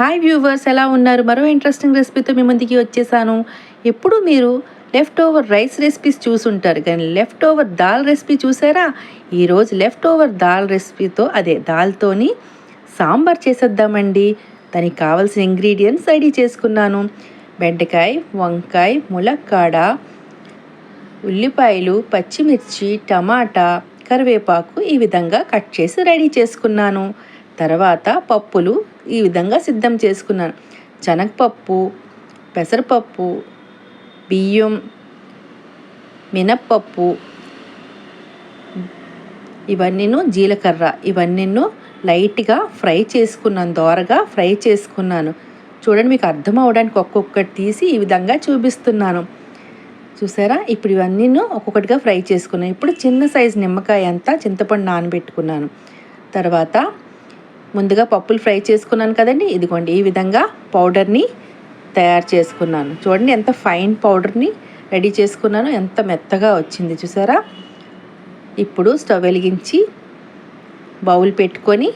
Hi viewers ఎలా ఉన్నారు? మరో ఇంట్రెస్టింగ్ రెసిపీతో మీ ముందుకి వచ్చేసాను. ఎప్పుడు మీరు లెఫ్ట్ ఓవర్ రైస్ రెసిపీస్ చూసుంటారు కానీ లెఫ్ట్ ఓవర్ దాల్ రెసిపీ చూసారా? ఈరోజు లెఫ్ట్ ఓవర్ దాల్ రెసిపీతో అదే దాల్తోని సాంబార్ చేసేద్దామండి. దానికి కావాల్సిన ఇంగ్రీడియంట్స్ రెడీ చేసుకున్నాను. బెండకాయ వంకాయ ములక్కాడ ఉల్లిపాయలు పచ్చిమిర్చి టమాటా కరివేపాకు ఈ విధంగా కట్ చేసి రెడీ చేసుకున్నాను. తర్వాత పప్పులు ఈ విధంగా సిద్ధం చేసుకున్నాను. శనగపప్పు పెసరపప్పు బియ్యం మినప్పప్పు ఇవన్నీను జీలకర్ర ఇవన్నీను లైట్గా ఫ్రై చేసుకున్నాను దోరగా ఫ్రై చేసుకున్నాను. చూడండి మీకు అర్థం అవడానికి ఒక్కొక్కటి తీసి ఈ విధంగా చూపిస్తున్నాను. చూసారా? ఇప్పుడు ఇవన్నీ ఒక్కొక్కటిగా ఫ్రై చేసుకున్నాను. ఇప్పుడు చిన్న సైజు నిమ్మకాయ అంతా చింతపండు నానబెట్టుకున్నాను. తర్వాత ముందుగా పప్పులు ఫ్రై చేసుకున్నాను కదండి. ఇదిగోండి ఈ విధంగా పౌడర్ని తయారు చేసుకున్నాను. చూడండి ఎంత ఫైన్ పౌడర్ని రెడీ చేసుకున్నాను. ఎంత మెత్తగా వచ్చింది చూసారా? ఇప్పుడు స్టవ్ వెలిగించి బౌల్ పెట్టుకొని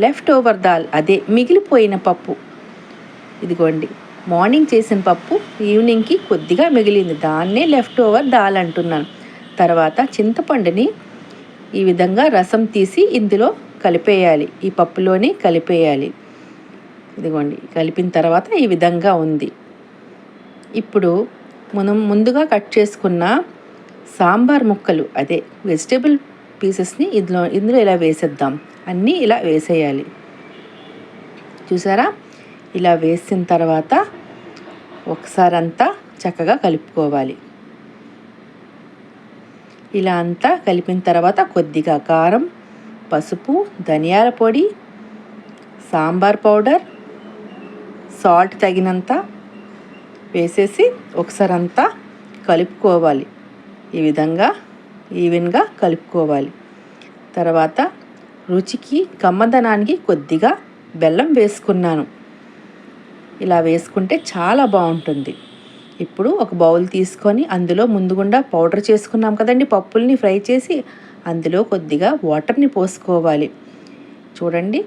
లెఫ్ట్ ఓవర్ దాల్ అదే మిగిలిపోయిన పప్పు. ఇదిగోండి మార్నింగ్ చేసిన పప్పు ఈవినింగ్కి కొద్దిగా మిగిలింది. దాన్నే లెఫ్ట్ ఓవర్ దాల్ అంటున్నాను. తర్వాత చింతపండుని ఈ విధంగా రసం తీసి ఇందులో కలిపేయాలి. ఈ పప్పులోని కలిపేయాలి. ఇదిగోండి కలిపిన తర్వాత ఈ విధంగా ఉంది. ఇప్పుడు మనం ముందుగా కట్ చేసుకున్న సాంబార్ ముక్కలు అదే వెజిటేబుల్ పీసెస్ని ఇందులో ఇందులో ఇలా వేసేద్దాం. అన్నీ ఇలా వేసేయాలి. చూసారా? ఇలా వేసిన తర్వాత ఒకసారి అంతా చక్కగా కలుపుకోవాలి. ఇలా అంతా కలిపిన తర్వాత కొద్దిగా కారం పసుపు ధనియాల పొడి సాంబార్ పౌడర్ సాల్ట్ తగినంత వేసేసి ఒకసారి అంతా కలుపుకోవాలి. ఈ విధంగా ఈవెన్గా కలుపుకోవాలి. తర్వాత రుచికి కమ్మదనానికి కొద్దిగా బెల్లం వేసుకున్నాను. ఇలా వేసుకుంటే చాలా బాగుంటుంది. ఇప్పుడు ఒక బౌల్ తీసుకొని అందులో ముందుగుండా పౌడర్ చేసుకున్నాం కదండి పప్పుల్ని ఫ్రై చేసి అందులో కొద్దిగా వాటర్ని పోసుకోవాలి. చూడండి.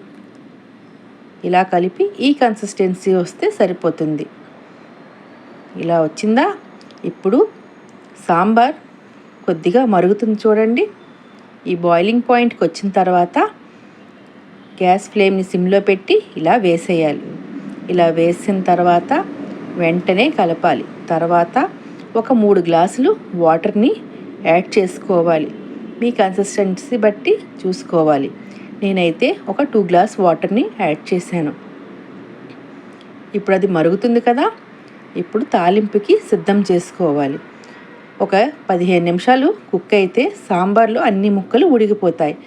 ఇలా కలిపి ఈ కన్సిస్టెన్సీ వస్తే సరిపోతుంది. ఇలా వచ్చిందా? ఇప్పుడు సాంబార్ కొద్దిగా మరుగుతుంది చూడండి. ఈ బాయిలింగ్ పాయింట్కి వచ్చిన తర్వాత గ్యాస్ ఫ్లేమ్ని సిమ్లో పెట్టి ఇలా వేసేయాలి. ఇలా వేసిన తర్వాత వెంటనే కలపాలి. తర్వాత ఒక మూడు గ్లాసులు వాటర్ని యాడ్ చేసుకోవాలి. మీ కన్సిస్టెన్సీ బట్టి చూసుకోవాలి. నేనైతే ఒక టూ గ్లాస్ వాటర్ని యాడ్ చేశాను. ఇప్పుడు అది మరుగుతుంది కదా? ఇప్పుడు తాలింపుకి సిద్ధం చేసుకోవాలి. ఒక పదిహేను నిమిషాలు కుక్ అయితే సాంబార్లో అన్ని ముక్కలు ఉడికిపోతాయి.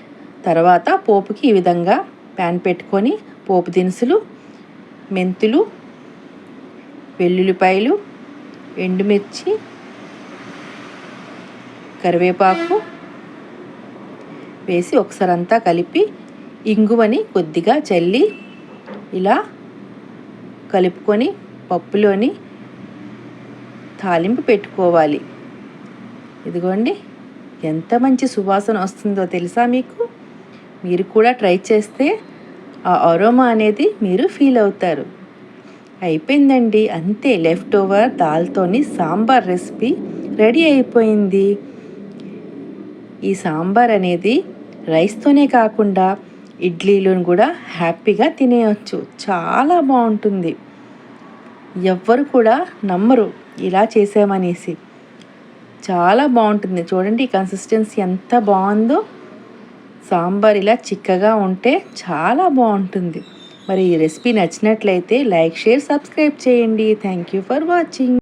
తర్వాత పోపుకి ఈ విధంగా ప్యాన్ పెట్టుకొని పోపు దినుసులు మెంతులు వెల్లుల్లిపాయలు ఎండుమిర్చి కరివేపాకు వేసి ఒకసారి అంతా కలిపి ఇంగువని కొద్దిగా చల్లి ఇలా కలుపుకొని పప్పులోని తాలింపు పెట్టుకోవాలి. ఇదిగోండి ఎంత మంచి సువాసన వస్తుందో తెలుసా మీకు? మీరు కూడా ట్రై చేస్తే ఆ అరోమా అనేది మీరు ఫీల్ అవుతారు. అయిపోయిందండి అంతే. లెఫ్ట్ ఓవర్ దాల్తోని సాంబార్ రెసిపీ రెడీ అయిపోయింది. ఈ సాంబార్ అనేది రైస్తోనే కాకుండా ఇడ్లీలను కూడా హ్యాపీగా తినేయచ్చు. చాలా బాగుంటుంది. ఎవ్వరు కూడా నమ్మరు ఇలా చేసామనేసి. చాలా బాగుంటుంది. చూడండి ఈ కన్సిస్టెన్సీ ఎంత బాగుందో. సాంబార్ ఇలా చిక్కగా ఉంటే చాలా బాగుంటుంది. మరి ఈ రెసిపీ నచ్చినట్లయితే లైక్ షేర్ సబ్స్క్రైబ్ చేయండి. Thank you for watching.